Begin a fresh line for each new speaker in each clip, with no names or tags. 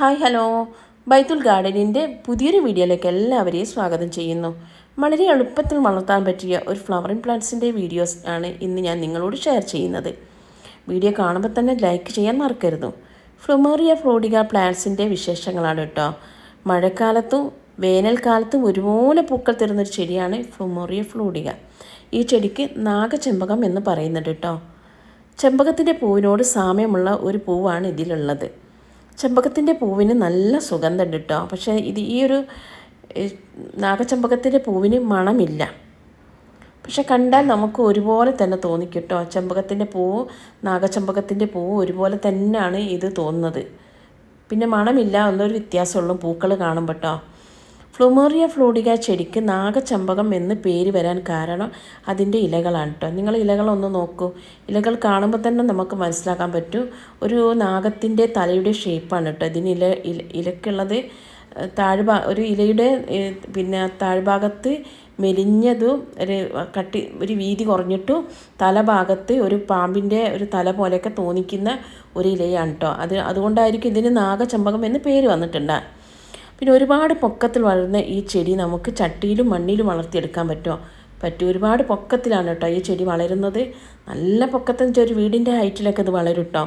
Hi hello. ബൈത്തുൽ ഗാർഡനിന്റെ പുതിയൊരു വീഡിയോയിലേക്ക് എല്ലാവരെയും സ്വാഗതം ചെയ്യുന്നു. വളരെ എളുപ്പത്തിൽ വളർത്താൻ പറ്റിയ ഒരു ഫ്ലവറിംഗ് പ്ലാന്റ്സിന്റെ വീഡിയോസ് ആണ് ഇന്ന് ഞാൻ നിങ്ങളോട് ഷെയർ ചെയ്യുന്നത്. വീഡിയോ കാണുമ്പോൾ തന്നെ ലൈക്ക് ചെയ്യാൻ മറക്കരുത്. ഫ്ലുമേറിയ ഫ്ലോഡിക പ്ലാന്റ്സിന്റെ വിശേഷങ്ങളാണ് കേട്ടോ. മഴക്കാലത്തും വേനൽക്കാലത്തും ഒരുപോലെ പൂക്കൾ തരുന്നൊരു ചെടിയാണ് ഫ്ലുമോറിയ ഫ്ലോഡിക. ഈ ചെടിക്ക് നാഗചെമ്പകം എന്ന് പറയുന്നുണ്ട് കേട്ടോ. ചെമ്പകത്തിന്റെ പൂവിനോട് സാമ്യമുള്ള ഒരു പൂവാണ് ഇതിലുള്ളത്. ചെമ്പകത്തിന്റെ പൂവിന് നല്ല സുഗന്ധമുണ്ട് കേട്ടോ പക്ഷേ ഇത് ഈ ഒരു നാഗചെമ്പകത്തിന്റെ പൂവിന് മണമില്ല. പക്ഷെ കണ്ടാൽ നമുക്ക് ഒരുപോലെ തന്നെ തോന്നിക്കും കേട്ടോ ചെമ്പകത്തിന്റെ പൂവ് നാഗചെമ്പകത്തിന്റെ പൂവ് ഒരുപോലെ തന്നെയാണ് ഇത് തോന്നുന്നത്. പിന്നെ മണമില്ല എന്നൊരു വ്യത്യാസമുള്ളൂ പൂക്കൾ കാണുമ്പോൾ കേട്ടോ ഫ്ലുമോറിയ ഫ്ലൂഡിക ചെടിക്ക് നാഗചമ്പകം എന്ന് പേര് വരാൻ കാരണം അതിന്റെ ഇലകളാണ് കേട്ടോ നിങ്ങൾ ഇലകളൊന്ന് നോക്കൂ. ഇലകൾ കാണുമ്പോൾ തന്നെ നമുക്ക് മനസ്സിലാക്കാൻ പറ്റും. ഒരു നാഗത്തിന്റെ തലയുടെ ഷേപ്പാണ് കേട്ടോ ഇതിന് ഇല ഇലക്കുള്ളത് താഴ്ഭാ ഒരു ഇലയുടെ പിന്നെ താഴ്ഭാഗത്ത് മെലിഞ്ഞതും ഒരു കട്ടി ഒരു വീതി കുറഞ്ഞിട്ടും തലഭാഗത്ത് ഒരു പാമ്പിന്റെ ഒരു തല പോലെയൊക്കെ തോന്നിക്കുന്ന ഒരു ഇലയാണ് കേട്ടോ അത് അതുകൊണ്ടായിരിക്കും ഇതിന് നാഗചമ്പകം എന്ന് പേര് വന്നിട്ടുണ്ട് പിന്നെ ഒരുപാട് പൊക്കത്തിൽ വളരുന്ന ഈ ചെടി നമുക്ക് ചട്ടിയിലും മണ്ണിലും വളർത്തിയെടുക്കാൻ പറ്റുമോ? പറ്റും. ഒരുപാട് പൊക്കത്തിലാണ് കേട്ടോ ഈ ചെടി വളരുന്നത്. നല്ല പൊക്കത്തിൽ ഒരു വീടിന്റെ ഹൈറ്റിലൊക്കെ ഇത് വളരും കേട്ടോ.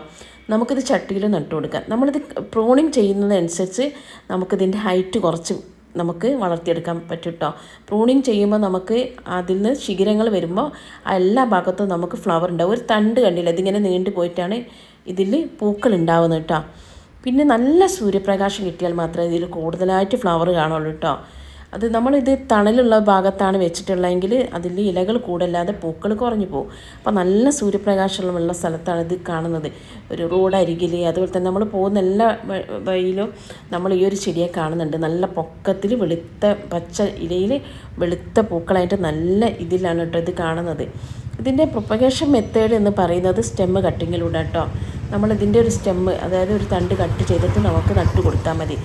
നമുക്കിത് ചട്ടിയിൽ നട്ടു കൊടുക്കാം. നമ്മളിത് പ്രോണിങ് ചെയ്യുന്നതനുസരിച്ച് നമുക്കിതിന്റെ ഹൈറ്റ് കുറച്ച് നമുക്ക് വളർത്തിയെടുക്കാൻ പറ്റും കേട്ടോ. പ്രൂണിങ് ചെയ്യുമ്പോൾ നമുക്ക് അതിൽ നിന്ന് ശിഖരങ്ങൾ വരുമ്പോൾ എല്ലാ ഭാഗത്തും നമുക്ക് ഫ്ലവർ ഉണ്ടാവും. ഒരു തണ്ട് കണ്ടില്ല? ഇതിങ്ങനെ നീണ്ടു പോയിട്ടാണ് ഇതിൽ പൂക്കൾ ഉണ്ടാവുന്നത് കേട്ടോ. പിന്നെ നല്ല സൂര്യപ്രകാശം കിട്ടിയാൽ മാത്രമേ ഇതിൽ കൂടുതലായിട്ട് ഫ്ലവർ കാണുള്ളൂ കേട്ടോ അത് നമ്മളിത് തണലുള്ള ഭാഗത്താണ് വെച്ചിട്ടുള്ളതെങ്കിൽ അതിൽ ഇലകൾ കൂടല്ലാതെ പൂക്കൾ കുറഞ്ഞു പോകും. അപ്പോൾ നല്ല സൂര്യപ്രകാശമുള്ള സ്ഥലത്താണ് ഇത് കാണുന്നത്. ഒരു റോഡ് അരികിൽ അതുപോലെ തന്നെ നമ്മൾ പോകുന്ന എല്ലാ വഴിയിലും നമ്മൾ ഈ ഒരു ചെടിയെ കാണുന്നുണ്ട്. നല്ല പൊക്കത്തിൽ വെളുത്ത പച്ച ഇലയിൽ വെളുത്ത പൂക്കളായിട്ട് നല്ല ഇതിലാണ് കേട്ടോ ഇത് കാണുന്നത്. ഇതിന്റെ പ്രൊപ്പഗേഷൻ മെത്തേഡ് എന്ന് പറയുന്നത് സ്റ്റെമ്മ് കട്ടിങ്ങിലൂടെ കേട്ടോ നമ്മളിതിന്റെ ഒരു സ്റ്റെമ്മ് അതായത് ഒരു തണ്ട് കട്ട് ചെയ്തിട്ട് നമുക്ക് നട്ട് കൊടുത്താൽ മതി.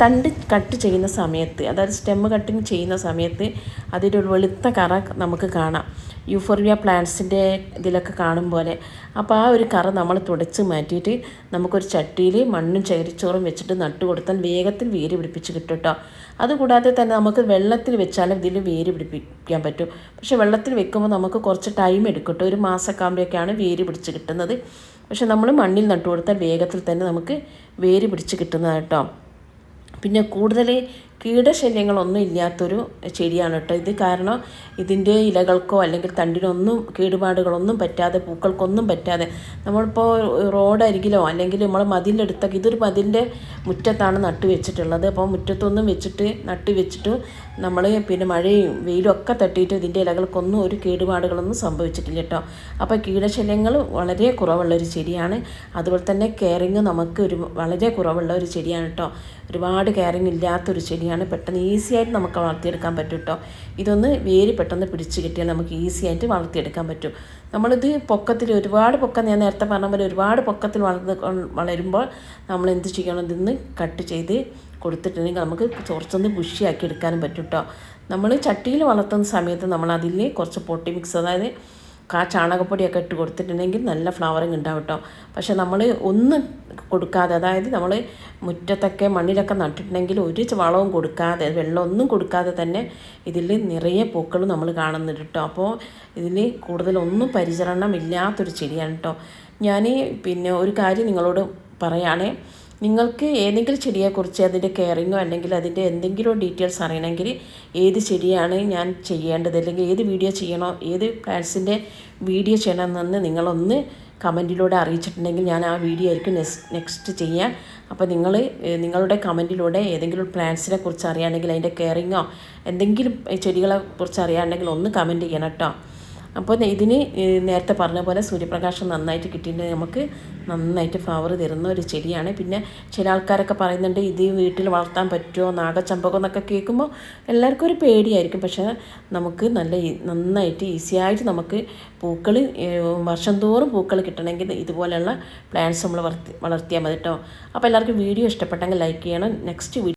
തണ്ട് കട്ട് ചെയ്യുന്ന സമയത്ത് അതായത് സ്റ്റെമ്മ് കട്ടിങ് ചെയ്യുന്ന സമയത്ത് അതിന്റെ ഒരു വെളുത്ത കറ നമുക്ക് കാണാം. യൂഫോർവിയ പ്ലാന്റ്സിന്റെ ഇതിലൊക്കെ കാണും പോലെ. അപ്പോൾ ആ ഒരു കറ നമ്മൾ തുടച്ച് മാറ്റിയിട്ട് നമുക്കൊരു ചട്ടിയിൽ മണ്ണും ചകിരിച്ചോറും വെച്ചിട്ട് നട്ട് കൊടുത്താൽ വേഗത്തിൽ വേര് പിടിപ്പിച്ച് കിട്ടും കേട്ടോ. അതുകൂടാതെ തന്നെ നമുക്ക് വെള്ളത്തിൽ വെച്ചാലും ഇതിൽ വേര് പിടിപ്പിക്കാൻ പറ്റും. പക്ഷേ വെള്ളത്തിൽ വെക്കുമ്പോൾ നമുക്ക് കുറച്ച് ടൈം എടുക്കും കേട്ടോ. ഒരു മാസക്കാകുമ്പോഴൊക്കെയാണ് വേര് പിടിച്ച് കിട്ടുന്നത്. പക്ഷേ നമ്മൾ മണ്ണിൽ നട്ടു കൊടുത്താൽ വേഗത്തിൽ തന്നെ നമുക്ക് വേര് പിടിച്ച് കിട്ടുന്നതാണ് കേട്ടോ. പിന്നെ കൂടുതൽ കീടശല്യങ്ങളൊന്നും ഇല്ലാത്തൊരു ചെടിയാണ് കേട്ടോ ഇത്. കാരണം ഇതിന്റെ ഇലകൾക്കോ അല്ലെങ്കിൽ തണ്ടിനൊന്നും കേടുപാടുകളൊന്നും പറ്റാതെ പൂക്കൾക്കൊന്നും പറ്റാതെ നമ്മളിപ്പോൾ റോഡരികിലോ അല്ലെങ്കിൽ നമ്മൾ മതിലെടുത്ത ഇതൊരു മതിലിന്റെ മുറ്റത്താണ് നട്ടു വെച്ചിട്ടുള്ളത്. അപ്പോൾ മുറ്റത്തൊന്നും വെച്ചിട്ട് നട്ടു വെച്ചിട്ട് നമ്മൾ പിന്നെ മഴയും വെയിലും ഒക്കെ തട്ടിയിട്ട് ഇതിന്റെ ഇലകൾക്കൊന്നും ഒരു കേടുപാടുകളൊന്നും സംഭവിച്ചിട്ടില്ല കേട്ടോ. അപ്പോൾ കീടശല്യങ്ങൾ വളരെ കുറവുള്ള ഒരു ചെടിയാണ്. അതുപോലെ തന്നെ കെയറിങ് നമുക്ക് ഒരു വളരെ കുറവുള്ള ഒരു ചെടിയാണ് കേട്ടോ. ഒരുപാട് കെയറിങ് ഇല്ലാത്തൊരു ചെടിയാണ് പെട്ടെന്ന് ഈസി ആയിട്ട് നമുക്ക് വളർത്തിയെടുക്കാൻ പറ്റും കേട്ടോ ഇതൊന്ന് വേര് പെട്ടെന്ന് പിടിച്ച് കിട്ടിയാൽ നമുക്ക് ഈസി ആയിട്ട് വളർത്തിയെടുക്കാൻ പറ്റും. നമ്മളിത് പൊക്കത്തിൽ ഒരുപാട് പൊക്കം ഞാൻ നേരത്തെ പറഞ്ഞ പോലെ ഒരുപാട് പൊക്കത്തിൽ വളർന്ന് വളരുമ്പോൾ നമ്മൾ എന്ത് ചെയ്യണം? ഇതിന്ന് കട്ട് ചെയ്ത് കൊടുത്തിട്ടുണ്ടെങ്കിൽ നമുക്ക് കുറച്ചൊന്ന് ബുഷിയാക്കി എടുക്കാനും പറ്റും കേട്ടോ നമ്മൾ ചട്ടിയിൽ വളർത്തുന്ന സമയത്ത് നമ്മൾ അതിൽ കുറച്ച് പൊട്ടി മിക്സ് അതായത് കാ ചാണകപ്പൊടിയൊക്കെ ഇട്ട് കൊടുത്തിട്ടുണ്ടെങ്കിൽ നല്ല ഫ്ലവറിങ് ഉണ്ടാവും കേട്ടോ പക്ഷെ നമ്മൾ ഒന്നും കൊടുക്കാതെ അതായത് നമ്മൾ മുറ്റത്തൊക്കെ മണ്ണിലൊക്കെ നട്ടിട്ടുണ്ടെങ്കിൽ ഒരു വളവും കൊടുക്കാതെ വെള്ളമൊന്നും കൊടുക്കാതെ തന്നെ ഇതിൽ നിറയെ പൂക്കൾ നമ്മൾ കാണുന്നുണ്ട് കേട്ടോ അപ്പോൾ ഇതിൽ കൂടുതലൊന്നും പരിചരണം ഇല്ലാത്തൊരു ചെടിയാണ് കേട്ടോ ഞാൻ പിന്നെ ഒരു കാര്യം നിങ്ങളോട് പറയുകയാണേ നിങ്ങൾക്ക് ഏതെങ്കിലും ചെടിയെക്കുറിച്ച് അതിന്റെ കെയറിങ്ങോ അല്ലെങ്കിൽ അതിന്റെ എന്തെങ്കിലും ഡീറ്റെയിൽസ് അറിയണമെങ്കിൽ ഏത് ചെടിയാണ് ഞാൻ ചെയ്യേണ്ടത് അല്ലെങ്കിൽ ഏത് വീഡിയോ ചെയ്യണോ ഏത് പ്ലാന്റ്സിന്റെ വീഡിയോ ചെയ്യണമെന്ന് നിങ്ങളൊന്ന് കമന്റിലൂടെ അറിയിച്ചിട്ടുണ്ടെങ്കിൽ ഞാൻ ആ വീഡിയോ ആയിരിക്കും നെക്സ്റ്റ് ചെയ്യാം അപ്പോൾ നിങ്ങൾ നിങ്ങളുടെ കമന്റിലൂടെ ഏതെങ്കിലും പ്ലാന്റ്സിനെ കുറിച്ച് അറിയാണെങ്കിൽ അതിന്റെ കെയറിങ്ങോ എന്തെങ്കിലും ചെടികളെ കുറിച്ച് അറിയാണെങ്കിൽ ഒന്ന് കമന്റ് ചെയ്യണം കേട്ടോ. അപ്പോൾ ഇതിന് നേരത്തെ പറഞ്ഞ പോലെ സൂര്യപ്രകാശം നന്നായിട്ട് കിട്ടിയിട്ട് നമുക്ക് നന്നായിട്ട് ഫ്ലവർ തരുന്ന ഒരു ചെടിയാണ്. പിന്നെ ചില ആൾക്കാരൊക്കെ പറയുന്നുണ്ട് ഇത് വീട്ടിൽ വളർത്താൻ പറ്റുമോ നാഗച്ചമ്പകം എന്നൊക്കെ കേൾക്കുമ്പോൾ എല്ലാവർക്കും ഒരു പേടിയായിരിക്കും. പക്ഷേ നമുക്ക് നല്ല നന്നായിട്ട് ഈസിയായിട്ട് നമുക്ക് പൂക്കൾ വർഷം തോറും പൂക്കൾ കിട്ടണമെങ്കിൽ ഇതുപോലെയുള്ള പ്ലാന്റ്സ് നമ്മൾ വളർത്തി വളർത്തിയാൽ മതി കേട്ടോ അപ്പോൾ എല്ലാവർക്കും വീഡിയോ ഇഷ്ടപ്പെട്ടെങ്കിൽ ലൈക്ക് ചെയ്യണം. നെക്സ്റ്റ്